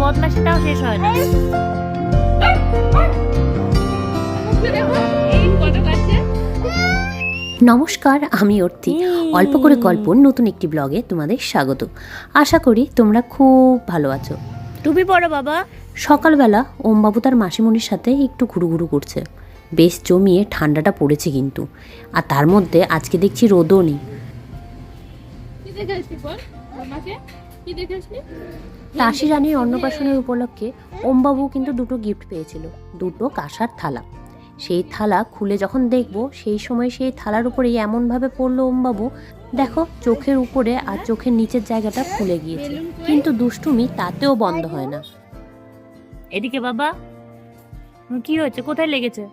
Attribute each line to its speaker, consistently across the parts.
Speaker 1: বদমাশিটাও শেষ হয় না।
Speaker 2: নমস্কার আমি অর্থি অল্প করে গল্প নতুন একটি ব্লগে তোমাদের স্বাগত। আশা করি তোমরা খুব ভালো আছো।
Speaker 1: টুপি পরো বাবা।
Speaker 2: সকালবেলা ওমবাবু তার মাসিমণির সাথে একটু ঘুরু ঘুরু করছে। বেশ জমিয়ে ঠান্ডাটা পড়েছে কিন্তু। আর তার মধ্যে আজকে দেখছি রোদও নেই। টাসি রানীর অন্নপ্রাশনের উপলক্ষে ওমবাবু কিন্তু দুটো গিফট পেয়েছিল। দুটো কাঁসার থালা। সেই থালা খুলে যখন দেখব সেই সময় সেই থালার উপরে এমনভাবে পড়ল ওমবাবু দেখো চোখের উপরে আর চোখের নিচের জায়গাটা খুলে গিয়েছে। কিন্তু দুষ্টুমি তাতেও বন্ধ হয় না।
Speaker 1: এদিকে বাবা। কি হয়েছে? কোথায় লেগেছে?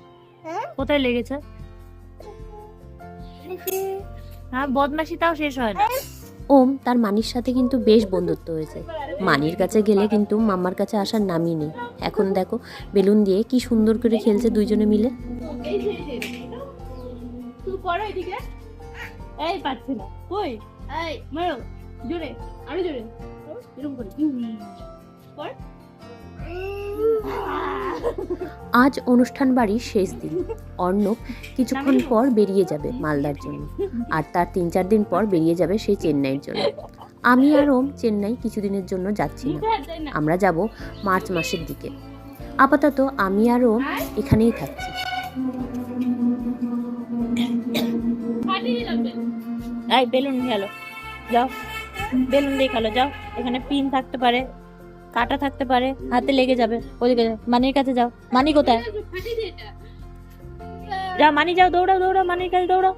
Speaker 1: কোথায় লেগেছে? হ্যাঁ? বদমাশিটাও শেষ হয় না।
Speaker 2: ওম তার মানির সাথে কিন্তু বেশ বন্ধুত্ব হয়েছে। মানির কাছে গেলে কিন্তু মাম্মার কাছে আসার নামই নেই। এখন দেখো বেলুন দিয়ে কি সুন্দর করে খেলছে দুইজনে মিলে।
Speaker 3: এই পারছি না। কই? এই। মারো। জোরে আরও জোরে। এরকম করে। পড়।
Speaker 2: আজ অনুষ্ঠান বাড়ির শেষ দিন। অর্ণব কিছুক্ষণ পর বেরিয়ে যাবে মালদার জন্য। আর তার তিন চার দিন পর বেরিয়ে যাবে সেই চেন্নাইয়ের জন্য। আমি আর ওম চেন্নাই কিছুদিনের জন্য যাচ্ছি না। আমরা যাব মার্চ মাসের দিকে। আপাতত আমি আর ওম এখানেই থাকছি।
Speaker 1: বেলুন খেলো যাও। বেলুন দিয়ে খেলো যাও। এখানে পিন থাকতে পারে। কাটা থাকতে পারে হাতে লেগে যাবে। ওদিকে মানির কাছে যাও। মানি কোথায়? যাও মানি যাও দৌড়াও দৌড়াও মানির কাছে দৌড়াও।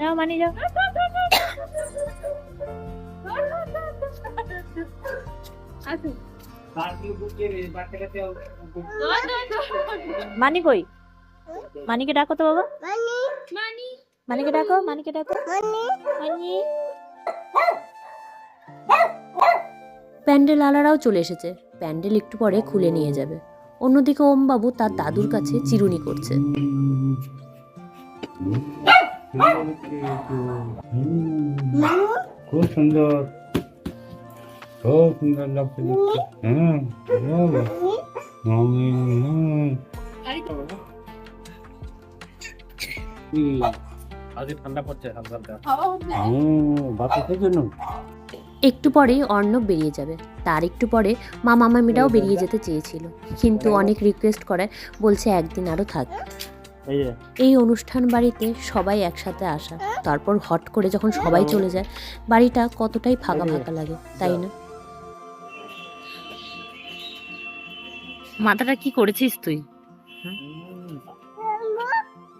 Speaker 1: যাও মানি যাও। মানি কই? মানিকে ডাকো তো বাবা। মানিকে ডাকো মানিকে ডাকো। মানি মানি।
Speaker 2: প্যান্ডেল আলারাও চলে এসেছে। প্যান্ডেল একটু পরে খুলে নিয়ে যাবে। অন্যদিকে ওমবাবু তার দাদুর কাছে চিরুনি করছে।
Speaker 4: খুব সুন্দর। খুব সুন্দর লাগছে হ্যাঁ।
Speaker 5: আজকে ঠান্ডা পড়ছে হালকা হালকা।
Speaker 3: হাওয়া হচ্ছে
Speaker 4: হুম, বাতাসের জন্য।
Speaker 2: একটু পরেই অর্ণব বেরিয়ে যাবে। তার একটু পরে মা মামামিটাও বেরিয়ে যেতে চেয়েছিল। কিন্তু অনেক রিকোয়েস্ট করায় বলছে একদিন আরও থাক।
Speaker 5: এই
Speaker 2: অনুষ্ঠান বাড়িতে সবাই একসাথে আসা। তারপর হট করে যখন সবাই চলে যায় বাড়িটা কতটাই ফাঁকা ফাঁকা লাগে তাই না?
Speaker 1: মাথাটা কি করেছিস তুই?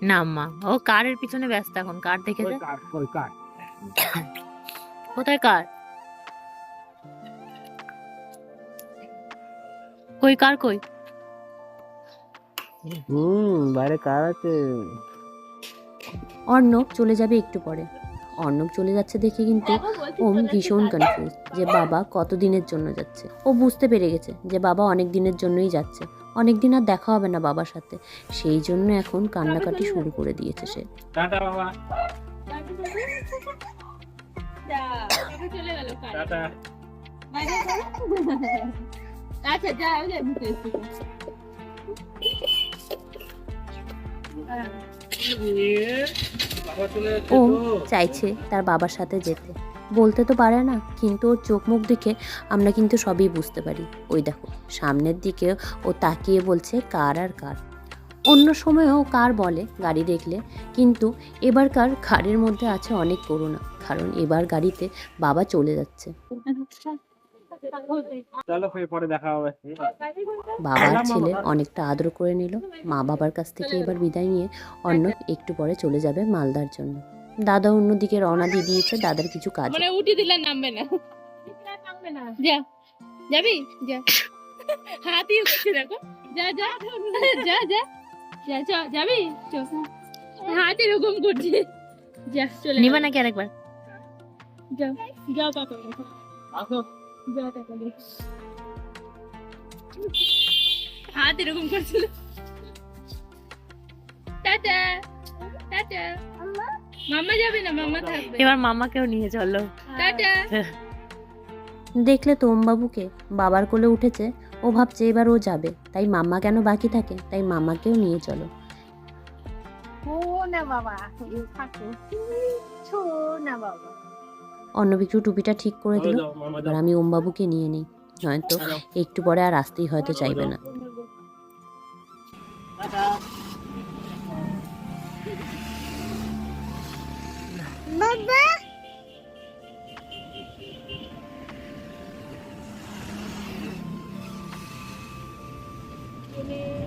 Speaker 1: না মা ও কারের পিছনে ব্যস্ত এখন কার
Speaker 4: কাঠ।
Speaker 1: কোথায় কার? কই কার কই?
Speaker 5: হুম বাইরে কার আছে?
Speaker 2: অর্ণব চলে যাবে একটু পরে। অর্ণব চলে যাচ্ছে দেখে কিন্তু ওম ভীষণ কনফিউজ যে বাবা কত দিনের জন্য যাচ্ছে। ও বুঝতে পেরে গেছে যে বাবা অনেক দিনের জন্যই যাচ্ছে। অনেক দিন আর দেখা হবে না বাবার সাথে। সেই জন্য এখন কান্নাকাটি শুরু করে দিয়েছে সে।
Speaker 5: টাটা বাবা।
Speaker 3: যা চলে গেল
Speaker 5: টাটা।
Speaker 3: আচ্ছা যা ওই
Speaker 5: তো।
Speaker 2: চাইছে তার বাবার সাথে যেতে। বলতে তো পারে না কিন্তু ওর চোখ মুখ দেখে আমরা কিন্তু সবই বুঝতে পারি। ওই দেখো সামনের দিকে ও তাকিয়ে বলছে কার আর কার? অন্য সময়ও কার বলে গাড়ি দেখলে কিন্তু এবারকার গাড়ির মধ্যে আছে অনেক করুণা কারণ এবার গাড়িতে বাবা চলে যাচ্ছে।
Speaker 5: চলো ফের পরে দেখা হবে।
Speaker 2: বাবা আর ছেলে অনেকটা আদর করে নিল। মা বাবার কাছ থেকে এবার বিদায় নিয়ে অন্য একটু পরে চলে যাবে মালদার জন্য। দাদা অন্যদিকে রওনা দিয়ে দিয়েছে দাদার কিছু কাজ।
Speaker 3: মানে উঠি দিলে নামবে না। যা যাবি? যা। হাতি করছে দেখো। যা যা যা যা। যা চ যাবি? চ। হাতি এরকম করছে। যা চলে
Speaker 1: নিবা নাকি আরেকবার?
Speaker 3: যাও যাও কাকা
Speaker 5: আসো।
Speaker 3: যাও কাকা হাত এরকম করছিল। Tata tata. মাম্মা যাবে না মাম্মা থাকবে।
Speaker 1: এবার মামাকেও নিয়ে চলো।
Speaker 3: টাটা।
Speaker 2: দেখলে তো ওমবাবুকে বাবার কোলে উঠেছে ও ভাবছে এবার ও যাবে। তাই মাম্মা কেন বাকি থাকে? তাই মামাকেও নিয়ে চলো।
Speaker 3: না বাবা থাকো। না বাবা।
Speaker 2: অন্নবিকু টুপিটা ঠিক করে দিল। এবার আমি ওমবাবুকে নিয়ে নিই। নয়তো একটু পরে আর আসতেই হয়তো চাইবে না।
Speaker 3: ডগিকে দেখো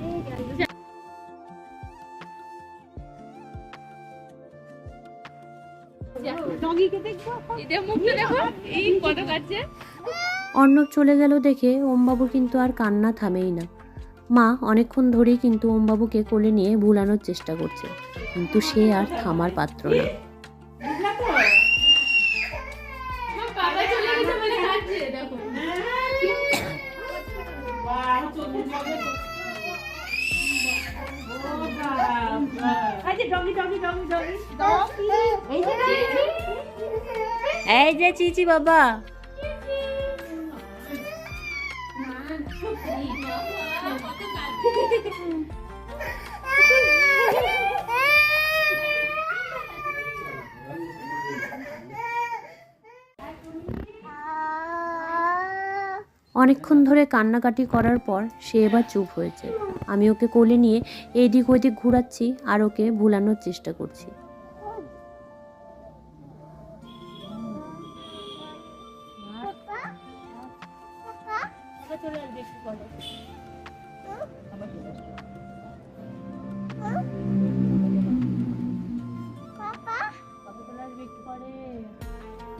Speaker 2: অর্ণব চলে গেল দেখে ওমবাবু কিন্তু আর কান্না থামেই না। মা অনেকক্ষণ ধরেই কিন্তু ওমবাবুকে কোলে নিয়ে ভুলানোর চেষ্টা করছে কিন্তু সে আর থামার পাত্র না।
Speaker 3: বাবা চলে গেছে বলে কাটছে দেখো।
Speaker 1: এই যে চিচি বাবা।
Speaker 2: অনেকক্ষণ ধরে কান্নাকাটি করার পর সে এবার চুপ হয়েছে। আমি ওকে কোলে নিয়ে এদিক ওদিক ঘুরাচ্ছি আর ওকে ভুলানোর চেষ্টা করছি।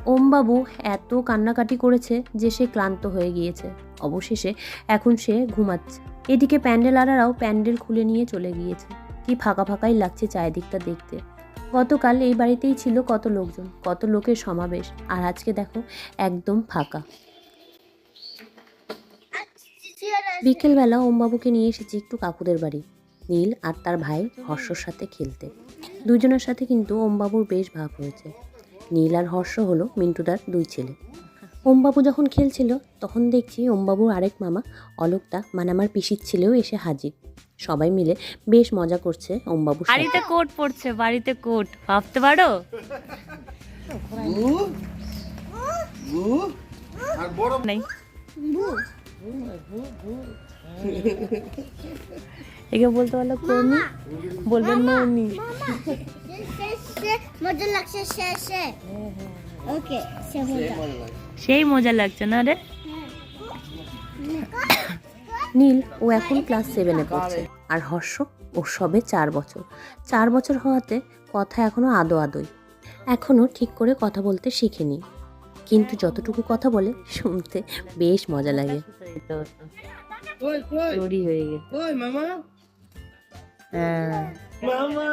Speaker 2: ওমবাবু এত কান্নাকাটি করেছে যে সে ক্লান্ত হয়ে গিয়েছে। অবশেষে এখন সে ঘুমাচ্ছে। এদিকে প্যান্ডেল আলারাও প্যান্ডেল খুলে নিয়ে চলে গিয়েছে। কি ফাঁকা ফাঁকাই লাগছে চারিদিকটা দেখতে। গতকাল এই বাড়িতেই ছিল কত লোকজন, কত লোকের সমাবেশ, আর আজকে দেখো একদম ফাঁকা। বিকেলবেলা ওমবাবুকে নিয়ে এসেছি একটু কাকুদের বাড়ি, নীল আর তার ভাই হর্ষর সাথে খেলতে। দুজনের সাথে কিন্তু ওমবাবুর বেশ ভাব হয়েছে। নীল আর হর্ষ হলো মিন্টুদার দুই ছেলে। ওমবাবু যখন খেলছিল তখন দেখছি ওমবাবুর আরেক মামা অলোকদা মানে আমার পিসির ছেলেও এসে হাজির। সবাই মিলে বেশ মজা করছে ওমবাবুর সাথে।
Speaker 1: বাড়িতে কোট পড়ছে বাড়িতে কোট। ভাবতে পারো? একে বলতে পারল কর্মি বলবেন ননি।
Speaker 6: মজা লাগছে শেষে ওকে সে মজা।
Speaker 1: সেই মজা লাগছে না রে?
Speaker 2: নীল ও এখন ক্লাস সেভেনে পড়ছে। আর। হর্ষ ও সবে চার বছর। চার বছর হওয়াতে কথা এখনও আদো আদোই। এখনও ঠিক করে কথা বলতে শিখেনি। কিন্তু যতটুকু কথা বলে শুনতে বেশ মজা লাগে।
Speaker 1: হয়ে গেছে।
Speaker 5: মামা?
Speaker 1: হ্যাঁ।
Speaker 5: মামা!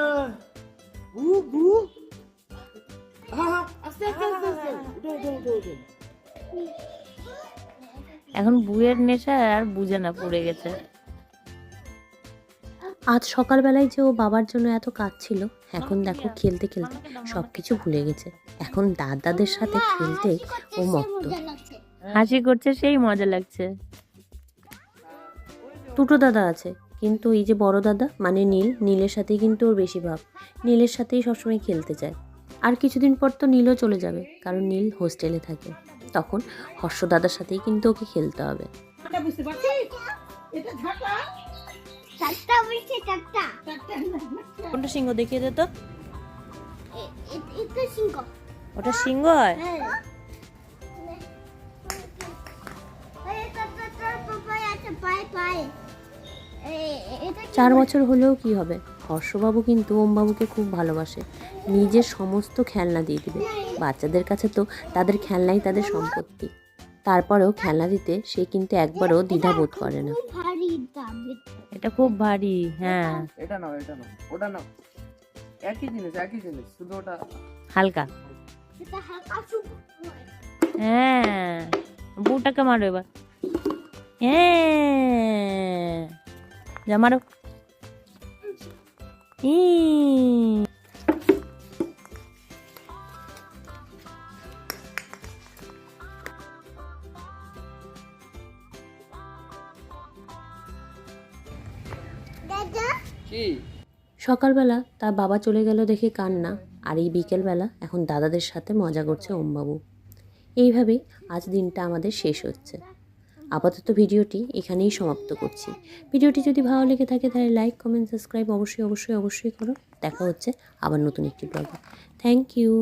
Speaker 1: এখন বুয়ের নেশা আর বুঝে না পড়ে গেছে।
Speaker 2: আজ সকালবেলায় যে ও বাবার জন্য এত কাজ ছিল এখন দেখো খেলতে খেলতে সব কিছু ভুলে গেছে। এখন দাদাদের সাথে খেলতে ও মত্ত।
Speaker 1: হাসি করছে সেই মজা লাগছে।
Speaker 2: দুটো দাদা আছে কিন্তু এই যে বড় দাদা মানে নীল নীলের সাথেই কিন্তু ওর বেশি ভাব। নীলের সাথেই সবসময় খেলতে চায় আর কিছুদিন পর তো নীলও চলে যাবে কারণ নীল হোস্টেলে থাকে তখন হর্ষ দাদার সাথেই কিন্তু ওকে খেলতে হবে
Speaker 1: কোনটা সিংহ দেখিয়ে দে তো ওটা সিংহ হয়
Speaker 6: হ্যাঁ চার
Speaker 2: বছর হলেও কি হবে হর্ষবাবু কিন্তু ওমবাবুকে খুব ভালোবাসে। নিজের সমস্ত খেলনা দিয়ে দিবে। বাচ্চাদের কাছে তো তাদের খেলনাই তাদের সম্পত্তি। তারপরেও খেলনা দিতে সে কিন্তু একবারও দ্বিধাবোধ করে না।
Speaker 1: এটা খুব ভারী হ্যাঁ।
Speaker 5: এটা নাও এটা নাও ওটা নাও। একই জিনিস একই জিনিস শুধু ওটা
Speaker 1: হালকা।
Speaker 6: এটা হালকা সুপ
Speaker 1: হ্যাঁ। বউটাকে মারো এবার। হ্যাঁ যা মারো।
Speaker 2: সকালবেলা তার বাবা চলে গেল দেখে কান্না, আর এই বিকেলবেলা এখন দাদাদের সাথে মজা করছে ওমবাবু। এইভাবেই আজ দিনটা আমাদের শেষ হচ্ছে। আপাতত ভিডিওটি এখানেই সমাপ্ত করছি। ভিডিওটি যদি ভালো লেগে থাকে তাহলে লাইক, কমেন্ট, সাবস্ক্রাইব অবশ্যই অবশ্যই অবশ্যই করো। দেখা হচ্ছে আবার নতুন একটি ব্লগে। Thank you.